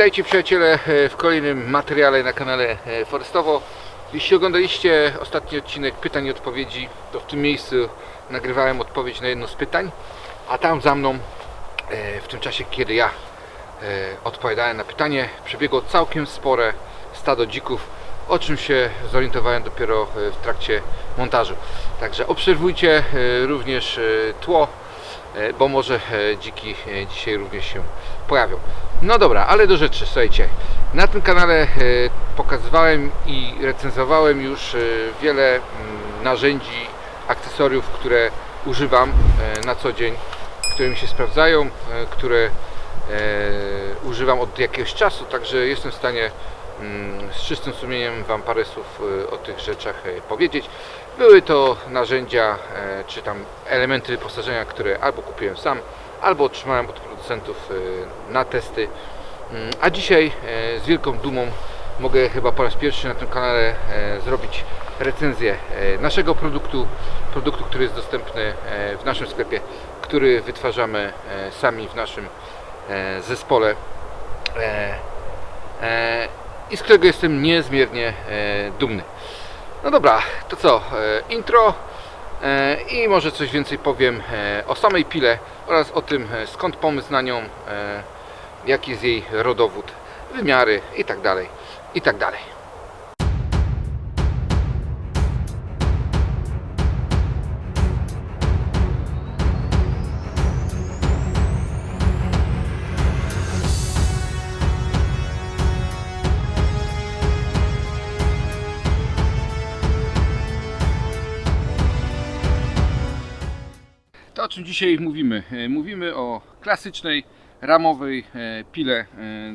Witajcie przyjaciele e, w kolejnym materiale na kanale e, Forestowo. Jeśli oglądaliście ostatni odcinek pytań i odpowiedzi, to w tym miejscu nagrywałem odpowiedź na jedno z pytań, a tam za mną e, w tym czasie, kiedy ja odpowiadałem na pytanie, przebiegło całkiem spore stado dzików, o czym się zorientowałem dopiero w trakcie montażu. Także obserwujcie również tło, bo może e, dziki e, dzisiaj również się pojawią. No dobra, ale do rzeczy, słuchajcie. Na tym kanale e, pokazywałem i recenzowałem już e, wiele mm, narzędzi, akcesoriów, które używam e, na co dzień, które mi się sprawdzają, e, które e, używam od jakiegoś czasu, także jestem w stanie mm, z czystym sumieniem Wam parę słów e, o tych rzeczach e, powiedzieć. Były to narzędzia, e, czy tam elementy wyposażenia, które albo kupiłem sam, albo otrzymałem od producentów e, na testy. Mm, A dzisiaj e, z wielką dumą mogę chyba po raz pierwszy na tym kanale zrobić recenzję naszego produktu, produktu, który jest dostępny w naszym sklepie, który wytwarzamy sami w naszym zespole i z którego jestem niezmiernie dumny. No dobra, to co? E, intro e, i może coś więcej powiem e, o samej pile oraz o tym skąd pomysł na nią, jaki jest jej rodowód, wymiary i tak dalej, i tak dalej. Dzisiaj mówimy? E, Mówimy o klasycznej, ramowej e, pile e,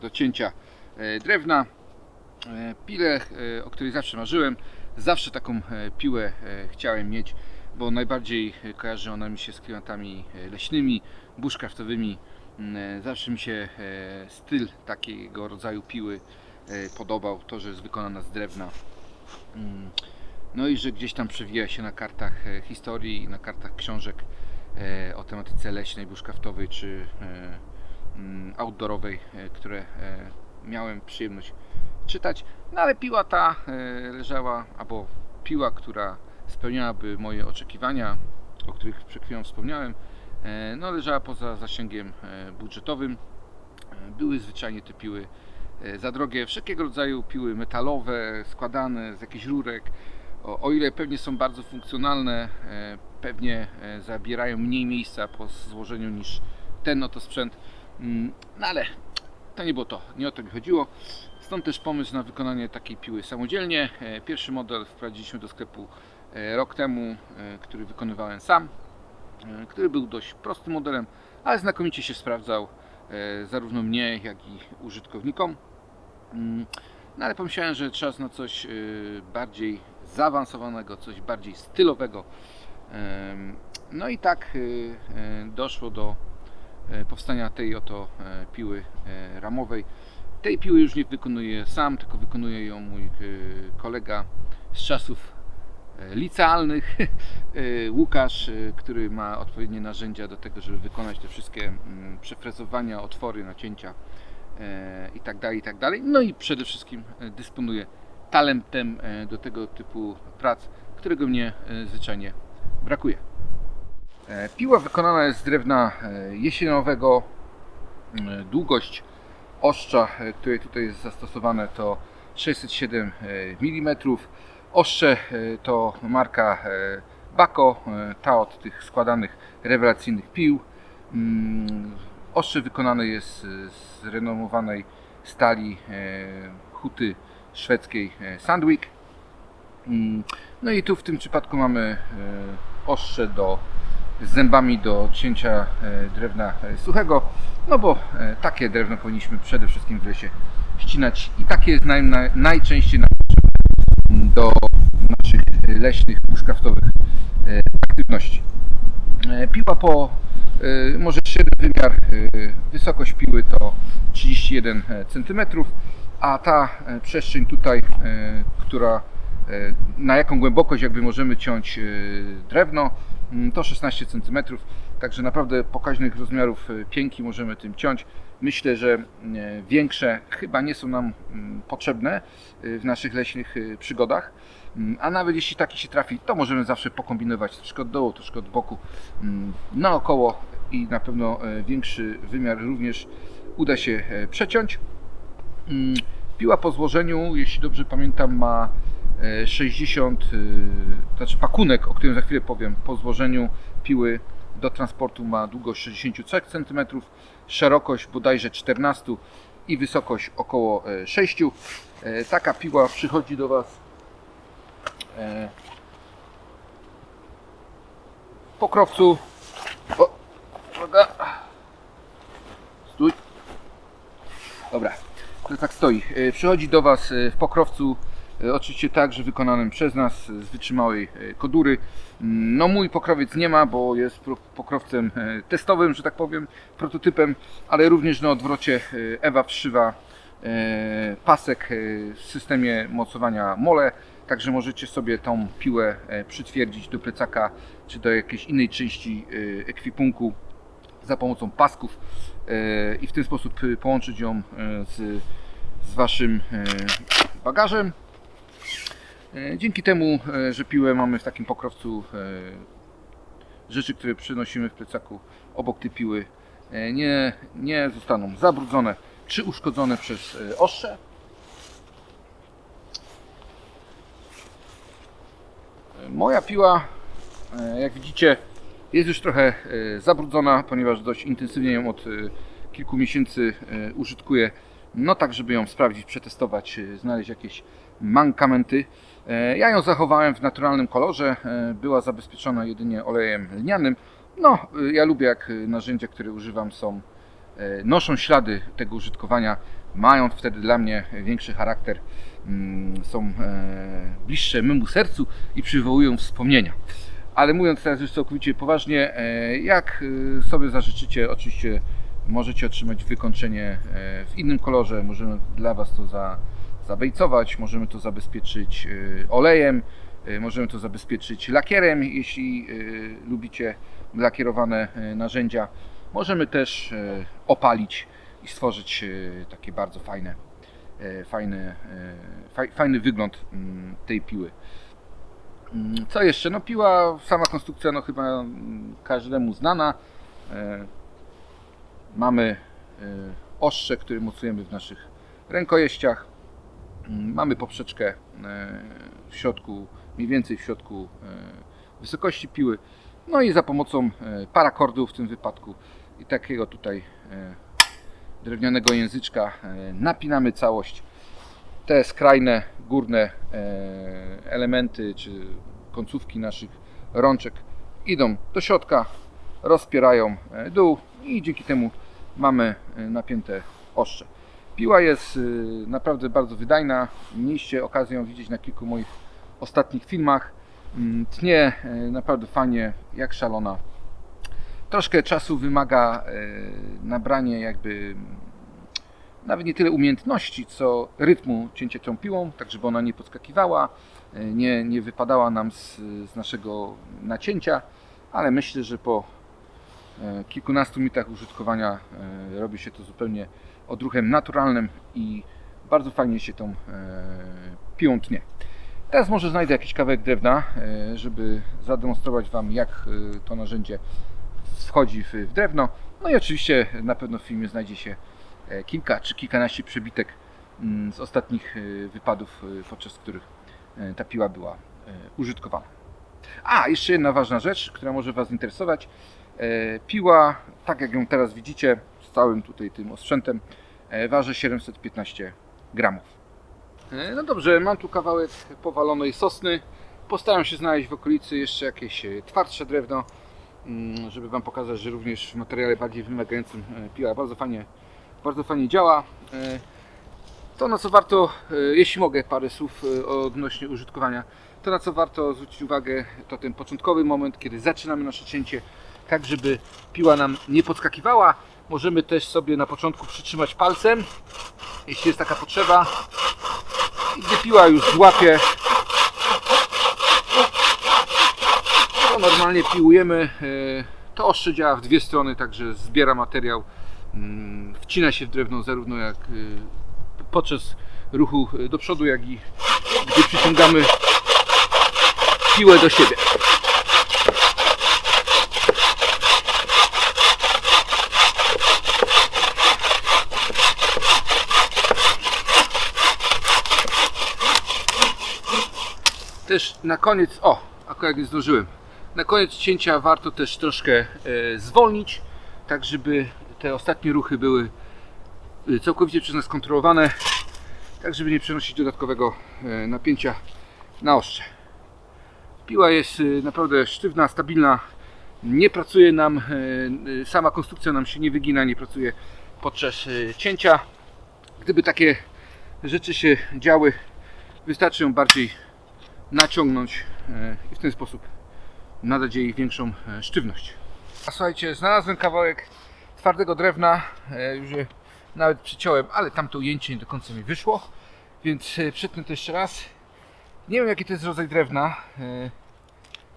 do cięcia drewna. Pile, o której zawsze marzyłem. Zawsze taką piłę chciałem mieć, bo najbardziej kojarzy ona mi się z klimatami leśnymi, bushcraftowymi. Mm, Zawsze mi się styl takiego rodzaju piły podobał. To, że jest wykonana z drewna. Mm, No i że gdzieś tam przewija się na kartach historii, na kartach książek o tematyce leśnej, bushcraftowej czy e, mm, outdoorowej, e, które e, miałem przyjemność czytać. No ale piła ta e, leżała, albo piła, która spełniałaby moje oczekiwania, o których przed chwilą wspomniałem, e, no leżała poza zasięgiem e, budżetowym. E, Były zwyczajnie te piły e, za drogie, wszelkiego rodzaju piły metalowe, składane z jakichś rurek. O, o ile pewnie są bardzo funkcjonalne, e, pewnie e, zabierają mniej miejsca po złożeniu niż ten oto sprzęt. Mm, No ale to nie było to, nie o to mi chodziło. Stąd też pomysł na wykonanie takiej piły samodzielnie. E, Pierwszy model wprowadziliśmy do sklepu rok temu, który wykonywałem sam, który był dość prostym modelem, ale znakomicie się sprawdzał zarówno mnie, jak i użytkownikom. Mm, No ale pomyślałem, że czas na coś bardziej zaawansowanego, coś bardziej stylowego. No i tak e, e, doszło do e, powstania tej oto e, piły e, ramowej. Tej piły już nie wykonuję sam, tylko wykonuje ją mój kolega z czasów licealnych, Łukasz, który ma odpowiednie narzędzia do tego, żeby wykonać te wszystkie przefrezowania, otwory, nacięcia e, i tak tak. No i przede wszystkim dysponuje talentem e, do tego typu prac, którego mnie e, zwyczajnie brakuje. E, Piła wykonana jest z drewna jesieniowego. E, Długość oszcza, które tutaj jest zastosowane to 607 mm. Ostrze e, to marka Bako, ta od tych składanych rewelacyjnych pił. Mm, Ostrze wykonane jest z renomowanej stali huty szwedzkiej e, Sandvik. Mm, No i tu w tym przypadku mamy e, ostrze do, z zębami do cięcia e, drewna suchego, no bo takie drewno powinniśmy przede wszystkim w lesie ścinać i takie jest naj, naj, najczęściej do naszych leśnych, bushcraftowych e, aktywności. Piła po może średni wymiar, wysokość piły to 31 cm, a ta e, przestrzeń tutaj, e, która e, na jaką głębokość jakby możemy ciąć drewno, mm, to 16 cm. Także naprawdę pokaźnych rozmiarów pięki możemy tym ciąć Myślę, że e, większe chyba nie są nam mm, potrzebne w naszych leśnych przygodach. Mm, A nawet jeśli taki się trafi, to możemy zawsze pokombinować troszkę od dołu, troszkę od boku, mm, naokoło i na pewno większy wymiar również uda się przeciąć. Mm, Piła po złożeniu, jeśli dobrze pamiętam, ma e, 60, e, znaczy pakunek, o którym za chwilę powiem, po złożeniu piły do transportu ma długość 63 cm, szerokość bodajże 14 i wysokość około e, 6. E, Taka piła przychodzi do Was e, w pokrowcu. O, uwaga. Stój. Dobra, to tak stoi. E, Przychodzi do Was e, w pokrowcu, e, oczywiście także wykonanym przez nas z wytrzymałej kodury. Mm, No mój pokrowiec nie ma, bo jest pokrowcem testowym, że tak powiem, prototypem, ale również na odwrocie Ewa wszywa pasek w systemie mocowania mole, także możecie sobie tą piłę przytwierdzić do plecaka czy do jakiejś innej części ekwipunku za pomocą pasków i w ten sposób połączyć ją z, z Waszym e, bagażem. E, Dzięki temu, e, że piłę mamy w takim pokrowcu, rzeczy, które przynosimy w plecaku obok tej piły nie, nie zostaną zabrudzone czy uszkodzone przez ostrze. Moja piła, jak widzicie, jest już trochę zabrudzona, ponieważ dość intensywnie ją od kilku miesięcy użytkuję. No tak, żeby ją sprawdzić, przetestować, e, znaleźć jakieś mankamenty. E, Ja ją zachowałem w naturalnym kolorze. e, Była zabezpieczona jedynie olejem lnianym. No, ja lubię jak narzędzia, które używam są noszą ślady tego użytkowania, mają wtedy dla mnie większy charakter, mm, są bliższe memu sercu i przywołują wspomnienia. Ale mówiąc teraz już całkowicie poważnie, jak sobie zażyczycie, oczywiście możecie otrzymać wykończenie e, w innym kolorze, możemy dla Was to za, zabejcować, możemy to zabezpieczyć e, olejem, e, możemy to zabezpieczyć lakierem, jeśli lubicie lakierowane narzędzia. Możemy też opalić i stworzyć takie bardzo fajne, fajne, faj, fajny wygląd mm, tej piły. Mm, Co jeszcze? No piła, sama konstrukcja no chyba mm, każdemu znana. Mamy e, ostrze, które mocujemy w naszych rękojeściach. Mm, Mamy poprzeczkę e, w środku, mniej więcej w środku e, wysokości piły. No i za pomocą parakordu w tym wypadku i takiego tutaj drewnianego języczka napinamy całość. Te skrajne, górne elementy czy końcówki naszych rączek idą do środka, rozpierają dół i dzięki temu mamy e, napięte ostrze. Piła jest e, naprawdę bardzo wydajna. Mieliście okazję ją widzieć na kilku moich ostatnich filmach. Mm, Tnie e, naprawdę fajnie, jak szalona. Troszkę czasu wymaga nabranie jakby mm, nawet nie tyle umiejętności, co rytmu cięcia tą piłą, tak żeby ona nie podskakiwała, nie, nie wypadała nam z, z naszego nacięcia, ale myślę, że po kilkunastu minutach użytkowania e, robi się to zupełnie odruchem naturalnym i bardzo fajnie się tą e, piłą tnie. Teraz może znajdę jakiś kawałek drewna, e, żeby zademonstrować Wam, jak e, to narzędzie wchodzi w, drewno. No i oczywiście na pewno w filmie znajdzie się e, kilka czy kilkanaście przebitek mm, z ostatnich e, wypadów, e, podczas których e, ta piła była e, użytkowana. A, jeszcze jedna ważna rzecz, która może Was interesować. E, Piła, tak jak ją teraz widzicie, z całym tutaj tym osprzętem, e, waży 715 gramów. E, No dobrze, mam tu kawałek powalonej sosny. Postaram się znaleźć w okolicy jeszcze jakieś twardsze drewno, mm, żeby Wam pokazać, że również w materiale bardziej wymagającym piła bardzo fajnie, bardzo fajnie działa. To na co warto, jeśli mogę parę słów odnośnie użytkowania, to na co warto zwrócić uwagę to ten początkowy moment, kiedy zaczynamy nasze cięcie, tak żeby piła nam nie podskakiwała. Możemy też sobie na początku przytrzymać palcem, jeśli jest taka potrzeba. I gdy piła już złapie, to normalnie piłujemy. E, To ostrze działa w dwie strony, także zbiera materiał mm, wcina się w drewno zarówno jak y, podczas ruchu do przodu, jak i gdy przyciągamy piłę do siebie. Też na koniec, o, akurat nie zdążyłem. Na koniec cięcia warto też troszkę e, zwolnić, tak żeby te ostatnie ruchy były e, całkowicie przez nas kontrolowane, tak żeby nie przenosić dodatkowego e, napięcia na ostrze. Piła jest naprawdę sztywna, stabilna, nie pracuje nam, sama konstrukcja nam się nie wygina, nie pracuje podczas cięcia. Gdyby takie rzeczy się działy, wystarczy ją bardziej naciągnąć e, i w ten sposób nadać jej większą e, sztywność. A słuchajcie, znalazłem kawałek twardego drewna, e, już nawet przyciąłem, ale tamto ujęcie nie do końca mi wyszło, więc przetnę to jeszcze raz. Nie wiem jaki to jest rodzaj drewna.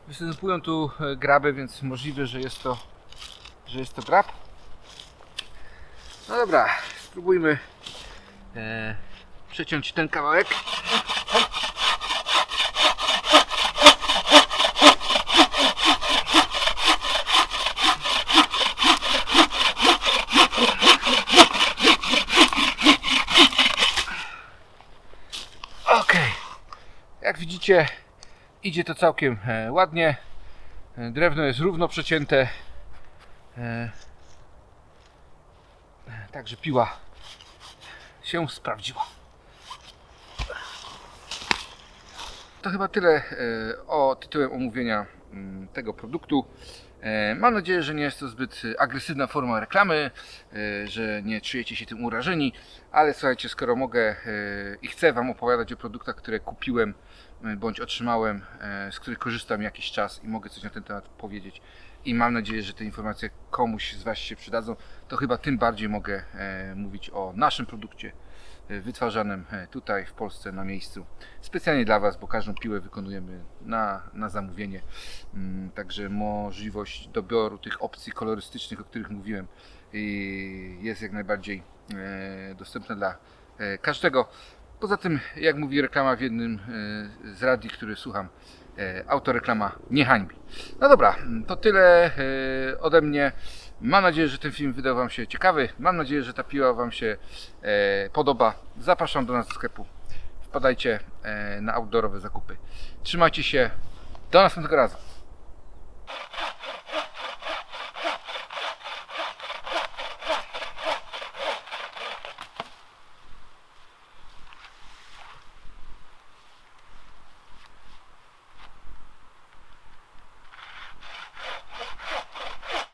Występują tu graby, więc możliwe, że jest to, że jest to grab. No dobra, spróbujmy przeciąć ten kawałek. Ok. Jak widzicie, idzie to całkiem e, ładnie. E, Drewno jest równo przecięte. E, Także piła się sprawdziła. To chyba tyle o tytułem omówienia mm, tego produktu. E, Mam nadzieję, że nie jest to zbyt agresywna forma reklamy, e, że nie czujecie się tym urażeni, ale słuchajcie, skoro mogę e, i chcę Wam opowiadać o produktach, które kupiłem e, bądź otrzymałem, e, z których korzystam jakiś czas i mogę coś na ten temat powiedzieć. I mam nadzieję, że te informacje komuś z Was się przydadzą, to chyba tym bardziej mogę e, mówić o naszym produkcie e, wytwarzanym e, tutaj w Polsce na miejscu. Specjalnie dla Was, bo każdą piłę wykonujemy na, na zamówienie. Mm, Także możliwość doboru tych opcji kolorystycznych, o których mówiłem, jest jak najbardziej e, dostępna dla e, każdego. Poza tym, jak mówi reklama w jednym e, z radii, który słucham, e, autoreklama nie hańbi. No dobra, to tyle e, ode mnie. Mam nadzieję, że ten film wydał Wam się ciekawy. Mam nadzieję, że ta piła Wam się e, podoba. Zapraszam do nas do sklepu. Wpadajcie e, na outdoorowe zakupy. Trzymajcie się. Do następnego razu.